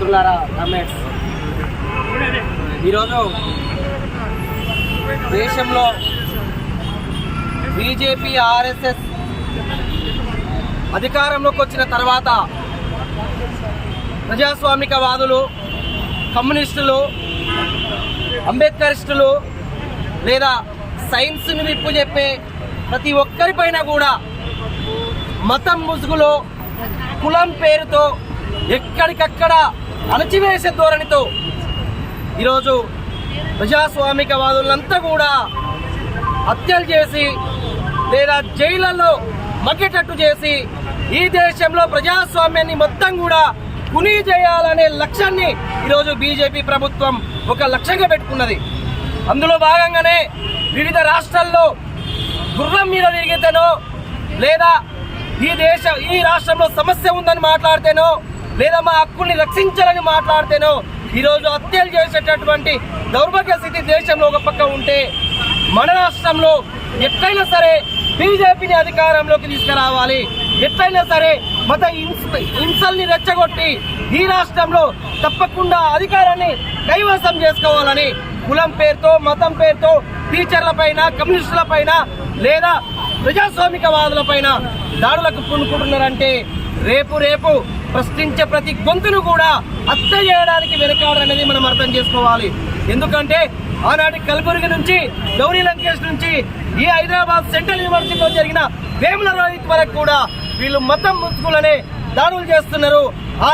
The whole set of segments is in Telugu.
మిత్రులారా కామెంట్స్ ఈరోజు దేశంలో బీజేపీ ఆర్ఎస్ఎస్ అధికారంలోకి వచ్చిన తర్వాత ప్రజాస్వామికవాదులు కమ్యూనిస్టులు అంబేద్కరిస్టులు లేదా సైన్స్ని విప్పు చెప్పే ప్రతి ఒక్కరిపైన కూడా మతం ముసుగులో కులం పేరుతో ఎక్కడికక్కడ అణచివేసే ధోరణితో ఈరోజు ప్రజాస్వామికవాదులంతా కూడా హత్యలు చేసి లేదా జైళ్ళలో మగ్గేటట్టు చేసి ఈ దేశంలో ప్రజాస్వామ్యాన్ని మొత్తం కూడా కునీ చేయాలనే లక్ష్యాన్ని ఈరోజు బీజేపీ ప్రభుత్వం ఒక లక్ష్యంగా పెట్టుకున్నది. అందులో భాగంగానే వివిధ రాష్ట్రాల్లో గుర్రం మీద తిరిగితేనో లేదా ఈ దేశ ఈ రాష్ట్రంలో సమస్య ఉందని మాట్లాడితేనో లేదా మా హక్కుల్ని రక్షించాలని మాట్లాడితేనో ఈరోజు హత్యలు చేసేటటువంటి దౌర్భాగ్య స్థితి దేశంలో ఒక పక్క ఉంటే మన రాష్ట్రంలో ఎట్లయినా సరే బీజేపీని అధికారంలోకి తీసుకురావాలి. ఎట్లయినా సరే మత హింస- హింసల్ని రెచ్చగొట్టి ఈ రాష్ట్రంలో తప్పకుండా అధికారాన్ని కైవసం చేసుకోవాలని కులం పేరుతో మతం పేరుతో టీచర్ల పైన కమ్యూనిస్టుల పైన లేదా ప్రజాస్వామికవాదుల పైన దాడులకు పూనుకుంటున్నారంటే రేపు రేపు ప్రశ్నించే ప్రతి గొంతును కూడా హత్య చేయడానికి వెనకాడనేది మనం అర్థం చేసుకోవాలి. ఎందుకంటే ఆనాటి కలబుర్గి నుంచి గౌరీ లంకేష్ నుంచి ఈ హైదరాబాద్ సెంట్రల్ యూనివర్సిటీలో జరిగిన వేముల రోహిత్ వరకు కూడా వీళ్ళు మతం ముసుగులనే దాడులు చేస్తున్నారు. ఆ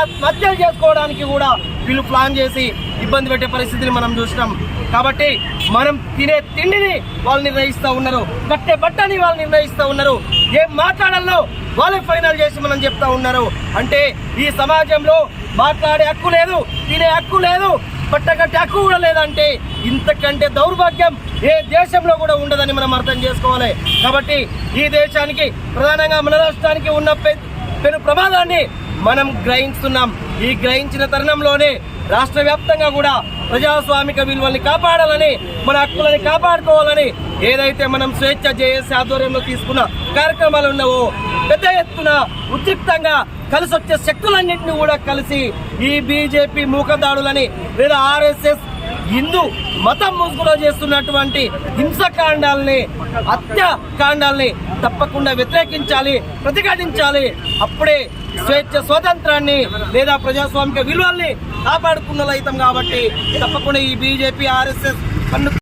చేసుకోవడానికి కూడా వీళ్ళు ప్లాన్ చేసి ఇబ్బంది పెట్టే పరిస్థితిని మనం చూసినాం. కాబట్టి మనం తినే తిండిని వాళ్ళు నిర్ణయిస్తూ ఉన్నారు. కట్టే బట్టని వాళ్ళు నిర్ణయిస్తూ ఉన్నారు. ఏం మాట్లాడాలో వాళ్ళే ఫైనల్ చేసి మనం చెప్తా ఉన్నారు. అంటే ఈ సమాజంలో మాట్లాడే హక్కు లేదు తినే హక్కు లేదు పట్టగట్టే హక్కు కూడా లేదంటే ఇంతకంటే దౌర్భాగ్యం ఏ దేశంలో కూడా ఉండదని మనం అర్థం చేసుకోవాలి. కాబట్టి ఈ దేశానికి ప్రధానంగా మన రాష్ట్రానికి ఉన్న పెను ప్రమాదాన్ని మనం గ్రహిస్తున్నాం ఈ గ్రహించిన తరుణంలోనే రాష్ట్ర వ్యాప్తంగా కూడా ప్రజాస్వామిక విలువల్ని కాపాడాలని మన హక్కులని కాపాడుకోవాలని ఏదైతే మనం స్వేచ్ఛ జేఏసీ ఆధ్వర్యంలో తీసుకున్న కార్యక్రమాలు ఉన్నావో పెద్ద ఎత్తున ఉద్రిక్తంగా కలిసి వచ్చే శక్తులన్నింటినీ కూడా కలిసి ఈ బీజేపీ మూకదాడులని లేదా ఆర్ఎస్ఎస్ హిందూ మతం ముసుగులో చేస్తున్నటువంటి హింసకాండాల్ని హత్యాకాండాల్ని తప్పకుండా వ్యతిరేకించాలి ప్రతిఘటించాలి. అప్పుడే స్వేచ్ఛ స్వాతంత్రాన్ని లేదా ప్రజాస్వామిక విలువల్ని కాపాడుకున్న అవుతాం కాబట్టి తప్పకుండా ఈ బీజేపీ ఆర్ఎస్ఎస్ పన్ను